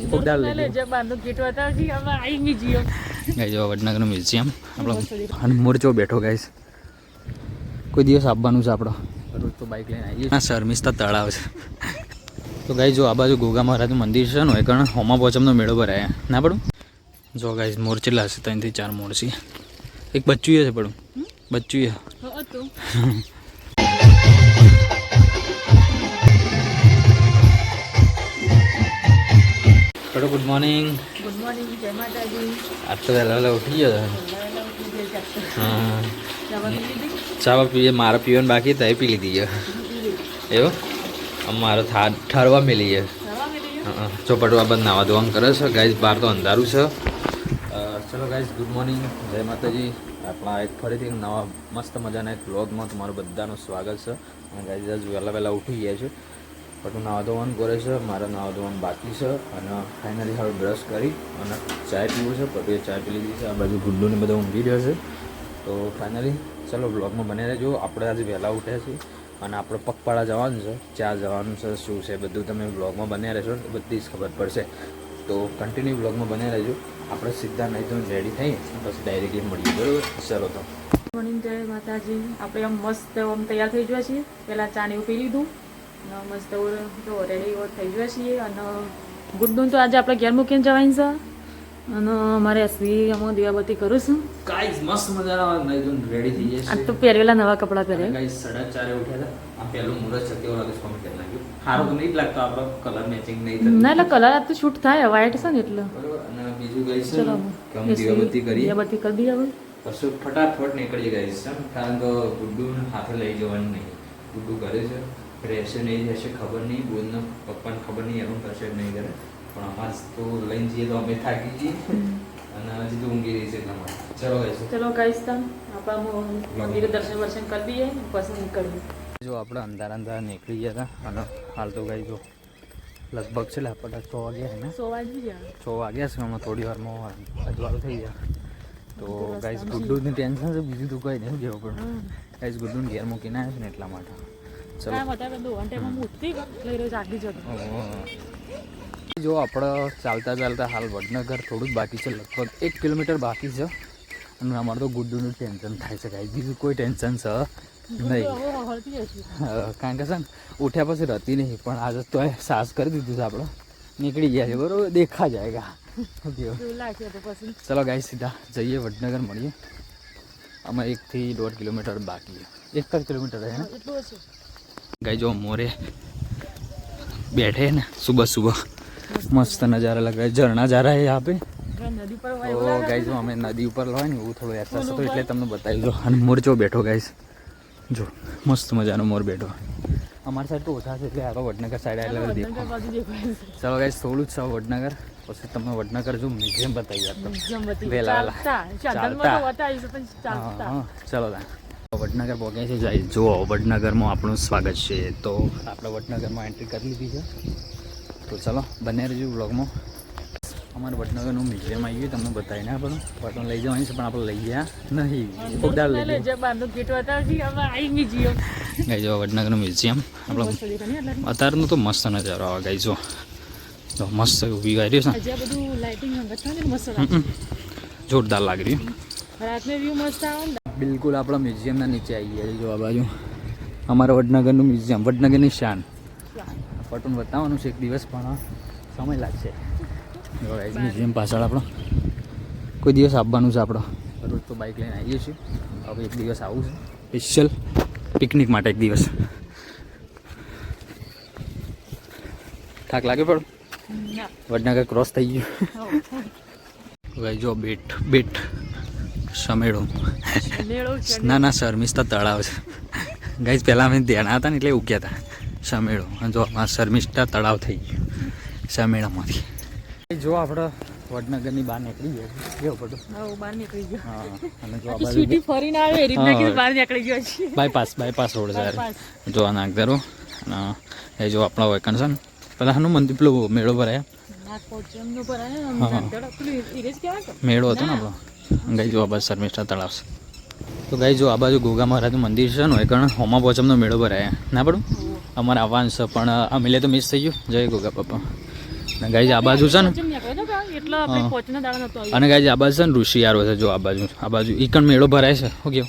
લઈ ગઈ જો વડનગરનું મ્યુઝિયમ. આપણો અને મોરચો બેઠો ગાઈશ કોઈ દિવસ આવવાનું છે આપણો. રોજ તો બાઇક લઈને આવીએ હા શર્મિસ્તા તળાવ છે. તો ગાઈ જો આ બાજુ ગોગા મહારાજનું મંદિર છે ને એ કારણ હોમા પોચમનો મેળો ભરાય. ના પડું? જો ગાઈઝ મોરચેલા હશે ત્રણથી ચાર મોરચી. એક બચ્ચું છે પડું. બચ્ચું હતું. ગુડ મોર્નિંગ ગુડ મોર્નિંગ જય માતાજી આજ તો વહેલા વહેલા ઉઠી ગયો હા. જવા ચા પીએ મારે પીવાનું બાકી તો પી લીધી ગયો. એવો? અમારો મારો થા ઠરવા મેલી ગયો. ચોપટવા બંધ નાવા ધોવાનું કરે છે. ગાઈઝ બહાર તો અંધારું છે. ચલો ગાઈઝ ગુડ મોર્નિંગ જય માતાજી. આપણા એક ફરીથી નવા મસ્ત મજાના એક બ્લોગમાં તમારું બધાનું સ્વાગત છે. અને ગાઈઝ વહેલા વહેલા ઉઠી ગયા છે. પટું નાવા ધોવાનું કરે છે, મારે નાવા ધોવાનું બાકી છે અને ફાઇનલી હવે બ્રશ કરી અને ચાય પીવું છે. પછી ચાય પી લીધી છે, આ બાજુ ગુડ્ડુને બધા ઊંઘી રહ્યો છે. તો ફાઇનલી ચલો બ્લોગમાં બને રહેજો. આપણે આજે વહેલા ઉઠ્યા છીએ અને આપણે પગપાળા જવાનું છે, ચા જવાનું છે, શું છે બધું તમે બ્લોગમાં બન્યા રહેશો તો બધી જ ખબર પડશે. તો કન્ટિન્યુ બ્લોગમાં બન્યા રહેજો. આપણે સીધા નહીં તો રેડી થઈ પછી ડાયરેક્ટલી મળીએ, બરાબર? ચલો તો. મોર્નિંગ જય માતાજી. આપણે આમ મસ્ત આમ તૈયાર થઈ ગયા છીએ. પહેલાં ચા એવું પી લીધું. અને મસ્ત જો રેડી થઈ ગયા છીએ અને ગુડનું તો આજે આપણે ઘેર મૂકીને જવાની છે. અને અમારે અસલી અમે દીવાબત્તી કરું છું. ગાઈસ મસ્ત મજાના નહીં રેડી થઈ જાય આ તો પહેરેલા નવા કપડાં પહેરે. ગાઈસ સાડા ચારે ઉઠ્યા હતા. આ પહેલું મુરત છે કેવો લાગે કોમેન્ટ કરી નાખ્યું સારું તો નહીં લાગતો આપણો કલર મેચિંગ નહીં થતું. ના એટલે કલર આ તો શૂટ થાય વ્હાઈટ છે ને એટલે. બરોબર. અને બીજું ગઈ છે ચલો કે અમે દીવાબત્તી કરી દીવાબત્તી કરી દઈએ હવે. પછી ફટાફટ નીકળી ગઈ છે કારણ કે ગુડ્ડુ હાથે લઈ જવાનું નહીં. ગુડ્ડુ ઘરે છે. રહેશે નહીં રહેશે ખબર નહીં બોલનો પપ્પાને ખબર નહીં એનું થશે નહીં કરે. પણ અમારે તો લઈને જઈએ તો અમે થાકી જઈએ. અને હજી તો ઊંઘી રહી છે એટલા માટે. ચલો ગઈ ચલો કહીશ તને આપણે મંદિરે દર્શન વર્શન કરી દઈએ પછી નીકળીએ. જો આપણે અંધારા અંધારા નીકળી ગયા હતા. અને હાલ તો ગઈ જો લગભગ છે આપણે છ વાગ્યા ને? વાગી ગયા છ. વાગ્યા છે હમણાં થોડી વારમાં અજવાળું થઈ ગયા. તો ગાઈઝ ગુડ્ડુની ટેન્શન છે બીજું તો કંઈ નહીં જેવું પણ ગાઈઝ ગુડ્ડુને ઘેર મૂકીને આવ્યા છે ને એટલા માટે. જો આપણે ચાલતા ચાલતા હાલ વડનગર થોડું જ બાકી છે લગભગ એક કિલોમીટર બાકી છે. અને અમારે તો ગુડ્ડુનું ટેન્શન થાય છે કાંઈ બીજું કોઈ ટેન્શન છે નહીં. કારણ કે છે ને ઉઠ્યા પછી રહેતી નહીં પણ આજે તો સાસ કરી દીધું છે આપણે નીકળી ગયા છે બરોબર? દેખા જાયગા ગા. કહેવું? એવું લાગશે તો ચલો ગાઈ સીધા જઈએ વડનગર મળીએ. અમે એકથી દોઢ કિલોમીટર બાકી એક જ કિલોમીટર है ગાય જો મોરે બેઠે ને સુબહ સુબહ. મસ્ત નજારા લગ. ઝરણા જા રહા યહાં પે તો જો અમે નદી ઉપર લવાય ને એવું થોડું એહસાસ હતો એટલે તમને બતાવી દો અને મોરચો બેઠો ગાઈઝ જો મસ્ત મજાનો મોર બેઠો. અમારી સાઈડ તો ઓછા છે એટલે આવા વડનગર સાઈડ આવેલા દેખો ચાલો ગાઈઝ થોડું જ સાવ વડનગર. પછી તમે વડનગર જો મ્યુઝિયમ બતાવી આપો વેલા વહેલા ચાલતા. ચાલો વડનગર પહોંચ્યા છે. જાય જુઓ વડનગરમાં આપણું સ્વાગત છે. તો આપણે વડનગરમાં એન્ટ્રી કરી લીધી છે. તો ચલો બને રહેજો બ્લોગમાં અમારે વડનગરનું મ્યુઝિયમ આવી ગયું તમને બતાવીને આપણું બટન લઈ જવાની છે પણ આપણે લઈ ગયા નહીં. કોકદાર લઈ જે ગઈ જો વડનગરનું મ્યુઝિયમ આપણે અત્યારનું તો મસ્ત નજારો આવે ગઈ જો તો મસ્ત ઊભી આવી રહ્યું છે. જોરદાર લાગી રહ્યું. રાતને વ્યૂ મસ્ત આવે બિલકુલ આપણા મ્યુઝિયમના નીચે આવી ગયા છે જો આ બાજુ. અમારા વડનગરનું મ્યુઝિયમ વડનગરની શાન. પટુન બતાવવાનું છે એક દિવસ પણ સમય લાગશે. મ્યુઝિયમ પાછળ આપણો. કોઈ દિવસ આવવાનું છે આપણો. રોજ તો બાઇક લઈને આવીએ છીએ. હવે એક દિવસ આવું છે. સ્પેશિયલ પિકનિક માટે એક દિવસ. થાક લાગે પણ વડનગર ક્રોસ થઈ ગયું. જો બેટ બેટ. સમેળો. મેળો ના? ના શર્મિષ્ઠા તળાવ છે. ગાઈઝ પહેલાં અમે ધ્યાન હતા ને એટલે ઉગ્યા હતા. સમેળો. અને જો આ શર્મિષ્ઠા તળાવ થઈ ગયું. સમેળામાંથી. જો આપણે વડનગરની બહાર નીકળી ગયા. કેવો પડો બહાર નીકળી ગયો. હા અને જો આ સ્વીટી ફરીને આવે એ રીતના બહાર નીકળી ગયો છે. બાયપાસ બાયપાસ રોડ છે. જો આ નાગદરો અને એ જો આપણા વેકન છે ને પેલા હનું પેલો મેળો ભરાયા? મેળો હતો ને. આપણો? ગાઈ જો આ બાજુ શર્મિષ્ઠા તળાવ છે. તો ગાઈ જો આ બાજુ ગોગા મહારાજનું મંદિર છે ને એ કારણ હોમા પોચમનો મેળો ભરાય. ના પડું? અમારે આવવાનું છે પણ આ મિલે તો મિસ થઈ ગયું. જય ગોગા પપ્પા અને ગાઈઝ આ બાજુ છે ને અને ગાઈઝ આ બાજુ છે ને ઋષિયારો છે જો આ બાજુ. આ બાજુ ઈકણ મેળો ભરાય છે ઓકે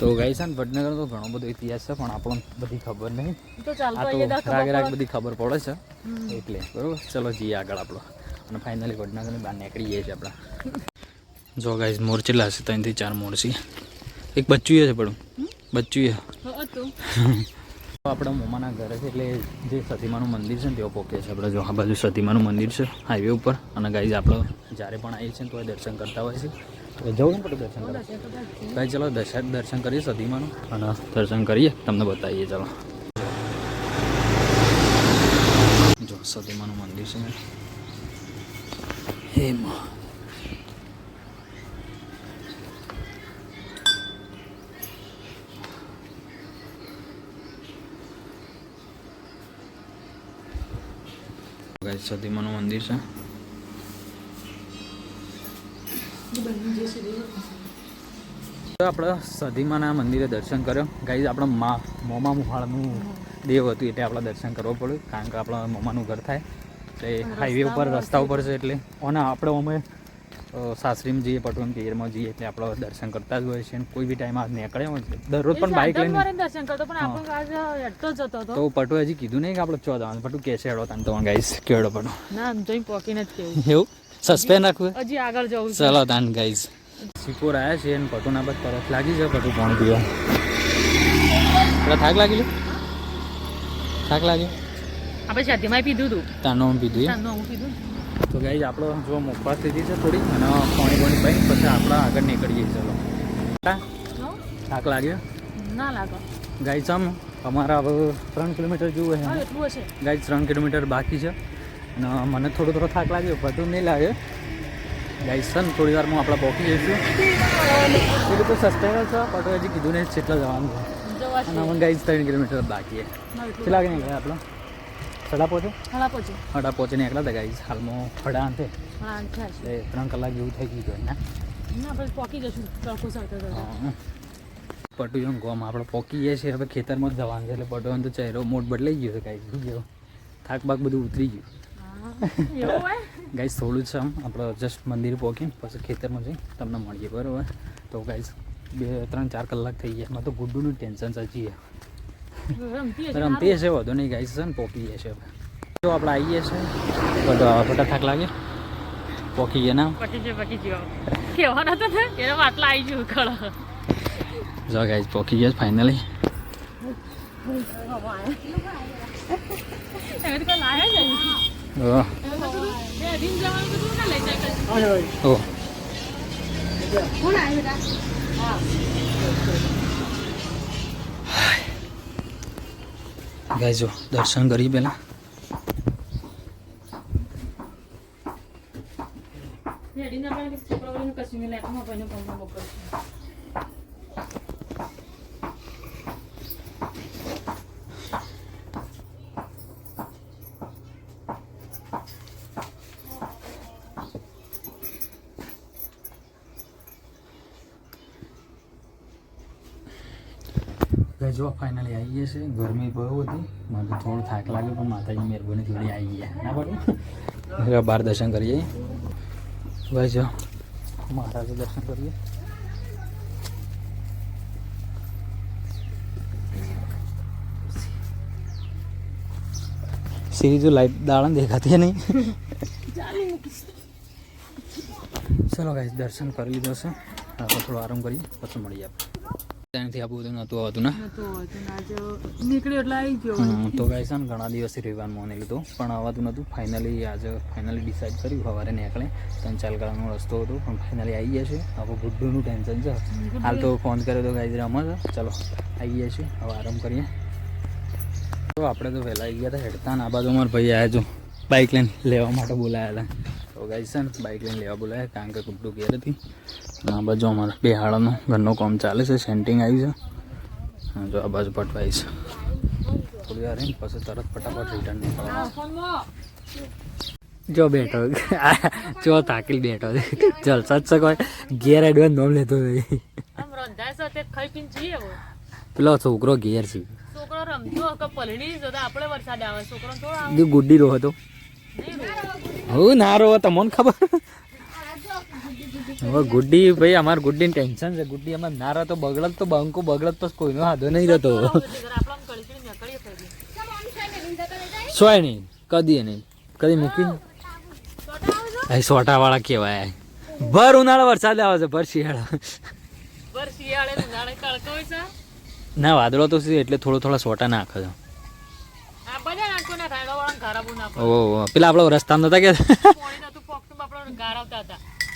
તો ગાઈ છે ને વડનગર તો ઘણો બધો ઇતિહાસ છે પણ આપણને બધી ખબર નહીં. આ તો રાગ રાગ બધી ખબર પડે છે. એટલે બરોબર. ચલો જઈએ આગળ આપણો. અને ફાઇનલી વડનગરની બહાર નીકળી જઈએ છીએ આપણા. જો ગાઈઝ મોર ચેલા છે ત્રણથી ચાર મોર છે. એક બચ્ચું છે પણ. બચ્ચું આપણા મોમાના ઘરે છે એટલે જે સતીમાનું મંદિર છે ને તેઓ પોકે છે. આપણે જો આ બાજુ સતીમાનું મંદિર છે હાઈવે ઉપર. અને ગાઈઝ આપણે જ્યારે પણ આવીએ છીએ તો એ દર્શન કરતા હોય છે. તો જવું ને પડે દર્શન કરવા? ભાઈ ચલો દર્શન દર્શન કરીએ સતીમાનું. અને દર્શન કરીએ તમને બતાવીએ ચલો. જો સતીમાનું મંદિર છે ને. હે માં સતીમાનું મંદિર છે. આપણે સધીમાના મંદિરે દર્શન કર્યો. ગાઈઝ આપણા મા મોમા મુહાળનું દેવ હતું એટલે આપણે દર્શન કરવું પડ્યું, કારણ કે આપણા મોમાનું ઘર થાય. એટલે હાઈવે ઉપર રસ્તા ઉપર છે એટલે. અને આપણે અમે સાસરીમાં જઈએ પટોન કેરમાં જઈએ એટલે આપણે દર્શન કરતા જ હોય છે કોઈ બી ટાઈમ આ નીકળે હોય છે. દરરોજ પણ બાઇક લઈને દર્શન કરતો પણ આપણો આજ હેડતો જતો હતો. તો પટુ હજી કીધું નહીં કે આપણે ચો જવાનું. પટુ કે છે હેડો તાન તો ગાઈસ કેડો પટુ. ના જોઈ પોકીને જ કેવું. એવું? સસ્પેન્ડ રાખવું હજી આગળ જવું ચલો તાન ગાઈસ. સિપોર આવ્યા છે અને પટુના બાદ તરફ લાગી છે પટુ પાણી પીવા. થાક લાગી લે થાક લાગ્યો. આપણે શાદીમાં પીધું હતું તાનો પીધું તાનું પીધું? તો ગાઈઝ આપણો જો મોકવા સ્થિતિ છે થોડી અને પાણી પાણી પાઈ પછી આપણે આગળ નીકળીએ ચલો. થાક લાગ્યો? ના લાગે. ગાઈ આમ અમારા હવે ત્રણ કિલોમીટર જેવું હા છે એટલું ગાઈઝ ત્રણ કિલોમીટર બાકી છે. અને મને થોડો થોડો થાક લાગ્યો બધું નહીં લાગે. ગાઈ સન થોડી વારમાં આપણે પહોંચી જઈશું. એ તો સસ્ટેનલ છે પણ હજી કીધું નહીં જેટલા જવાનું છે. અને અમે ગાઈઝ ત્રણ કિલોમીટર બાકી છે. કેટલા વાગે ગયા આપણે? સડા પહોંચો હડા પછી હડા પહોંચીને એકલા હતા ગાઈઝ હાલમાં ફડા અંતે. એટલે ત્રણ કલાક જેવું થઈ ગયું ને આપણે પોકી જશું. ચોખ્ખો સાથે પટુયન ગોમ. આપણે પોકી ગયા છીએ હવે ખેતરમાં જ જવાનું છે. એટલે પટુયન તો ચહેરો મોટ બદલાઈ ગયો છે ગાઈઝ ગયો થાક બાક બધું ઉતરી ગયું. ગાઈઝ થોડું જ છે આમ. આપણે જસ્ટ મંદિર પહોંચીને પછી ખેતરમાં જઈ તમને મળીએ બરાબર? તો ગાઈઝ બે ત્રણ ચાર કલાક થઈ ગયા. એમાં તો ગુડ્ડુનું ટેન્શન સાચી છે રમતી હશે વધુ નહીં ગાઈ છે ને પોકી જશે જો આપણે આવીએ છીએ બધો ફટા થાક લાગે. પોકી ગયા ના પટી જે પટી ગયો કહેવાનો તો એનો આટલા આવી ગયું ખરો જો ગાઈસ પોકી ગયા ફાઇનલી એમ તો કોઈ લાયા જ નહીં ઓ એમ તો કીધું, બે અઢીને જવાનું કીધું, ના લઈ જાય કશું. ઓ ગાય જો દર્શન કરી પેલા બે અઢીને આપણે છોકરાઓને કશું નહીં લાયા. ભાઈનો જો ફાઇનલી આવી ગયા છે. ગરમી બહુ હતી. મને થોડું થાક લાગ્યો પણ માતાજી મહેરબાની થોડી આવી ગયા. ના પડે. બહાર દર્શન કરીએ. ભાઈ જો. મહારાજે દર્શન કરીએ. સીરી જો લાઈટ દાડા દેખાતી નહીં. ચલો ગાઈસ દર્શન કરી લીધો છે. આપણે થોડો આરામ કરીએ પછી મળીએ આપણે. ત્યાંથી આવું બધું નહોતું આવતું ને? નીકળ્યો એટલે આવી ગયો. તો ગાય છે ને ઘણા દિવસથી રહેવાનું મને લીધું પણ આવતું નહોતું. ફાઇનલી આજે ફાઇનલી ડિસાઇડ કર્યું સવારે નીકળે ત્રણ ચાર કલાકનો રસ્તો હતો પણ ફાઇનલી આવી ગયા છે. હવે ગુડ્ડુનું ટેન્શન છે. હાલ તો ફોન કર્યો તો ગાય રમો છે. ચલો આવી ગયા છીએ. હવે આરામ કરીએ. તો આપણે તો વહેલા આવી ગયા હતા હેડતા ને આ બાજુ અમારા ભાઈ આવ્યા છો બાઇક લઈને લેવા માટે બોલાયા હતા. તો ગાય છે ને બાઇક લઈને લેવા બોલાયા કારણ કે ગુડ્ડુ ઘેર હતી. આ બાજુ અમારા બે હાળાનું ઘરનું કામ ચાલે છે સેન્ટિંગ આવી છે. જો આ બાજુ પટવાઈ છે. થોડી વાર રહીને પછી તરત ફટાફટ રિટર્ન નીકળવા જો બેઠો જો તાકીલ બેઠો જલસા જ કોઈ. ઘેર એડવાન્સ નોમ લેતો પેલો છોકરો ઘેર છે. છોકરો રમતો કે પલળી જતો. આપણે વરસાદ આવે છોકરો થોડો ગુડ્ડી રો હતો હું ના રો તમને ખબર? હવે ગુડ્ડી ભાઈ અમારે ગુડ્ડીની ટેન્શન છે. ગુડ્ડી અમારે નારા તો બગડત તો બંકો બગડત તો કોઈનો હાથો નહીં રહેતો. સોય નહીં કદી નહીં. કદી મૂકી અહીં સોટા વાળા કહેવાય. ભર ઉનાળો વરસાદ આવે છે ભર શિયાળો. ને વાદળો તો શું એટલે થોડો થોડા સોટા નાખે છે. ઓહો પેલા આપણો રસ્તા નતા કે?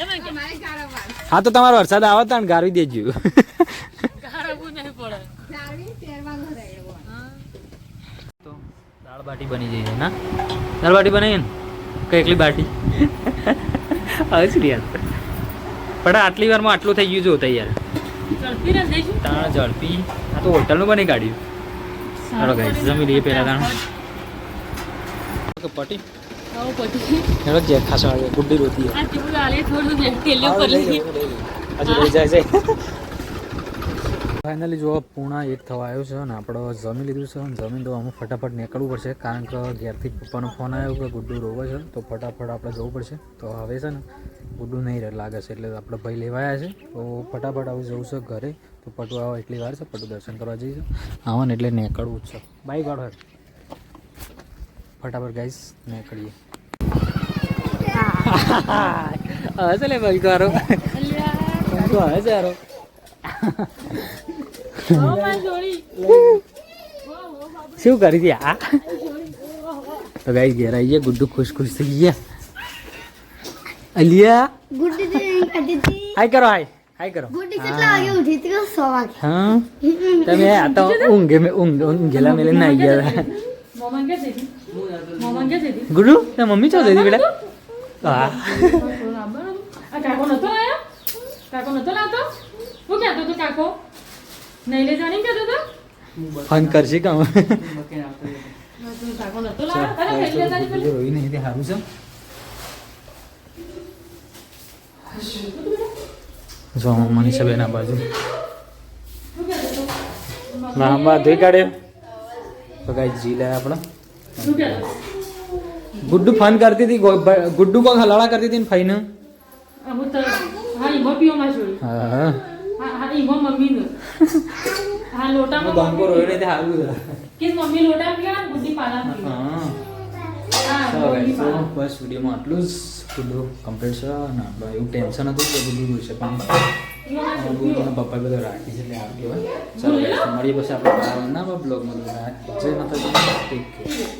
કે? હા તો તમારો વરસાદ આવે તો ગારવી દેજો. ગાર આવવું નહીં પડે. હા. તો દાળ બાટી બની જઈ ના? દાળ બાટી બનાવી ને? કઈ એકલી બાટી? હવે શું યાર? પણ આટલી વારમાં આટલું થઈ ગયું જો તૈયાર. ઝડપી તાણ ઝડપી. આ તો હોટલનું બની કાઢ્યું. ચાલો ગાઈસ જમી લઈએ પહેલા તાણ. પટી. આવો પછી હેડો જે ખાસા આવે ગુડ્ડી રોતી આ જેવું લાલે થોડું ને તેલ્યું પડી હજુ લઈ જાય છે. ફાઇનલી જો પૂણા એક થવા આવ્યું છે અને આપણે જમી લીધું છે અને જમીન તો અમુક ફટાફટ નીકળવું પડશે કારણ કે ઘેરથી પપ્પાનો ફોન આવ્યો કે ગુડ્ડુ રોવે છે તો ફટાફટ આપણે જવું પડશે. તો હવે છે ને ગુડ્ડુ નહીં લાગે છે એટલે આપણે ભાઈ લેવા આવ્યા છે. તો ફટાફટ આવું જવું છે ઘરે. તો પટુ આવો એટલી વાર છે પટુ દર્શન કરવા જઈશું આવો ને એટલે નીકળવું જ છે. બાઈક વાળો હેડ. ફટાફટ ગાઈસ નીકળીએ હવે છે લે ભાઈ વાળો તો યારો શું કરી હતી આ? તો ગાઈ ઘેર આવી ગયા ગુડ્ડુ ખુશ ખુશ થઈ ગયા. અલિયા. હાય કરો હાય હાય કરો. હા. તમે આ તો ઊંઘે મેં ઊંઘ ઊંઘેલા મેલે ના ગયા ગુડ્ડુ તે મમ્મી ચો જતી બેટા હા આ કાકો નતો આયો કાકો નતો લાતો હું કહેતો તો કાકો નહીં લે જાણી કહેતો તો ફોન કરશે કામ કાકો નતો લાવ્યો અરે લઈ લેતા નહીં પેલી. રોઈ નહીં તે સારું છે જો મનીષા બેન આ બાજુ લાંબા ધોઈ કાઢ્યો તો ગાઈ જી લે આપણે ગુડ્ડુ ફોન કરતી હતી હા ચાલો મમ્મી guys, તો પાલા બસ વિડીયોમાં આટલું જ ગુડ્ડુ કમ્પ્લીટ છે અને આપણે એવું ટેન્શન હતું કે બધું રોશે પણ ઈમો બધો રાખી છે એટલે સારું હોય ચાલો મળીએ પછી આપણે ના બ્લોગમાં જય માતાજી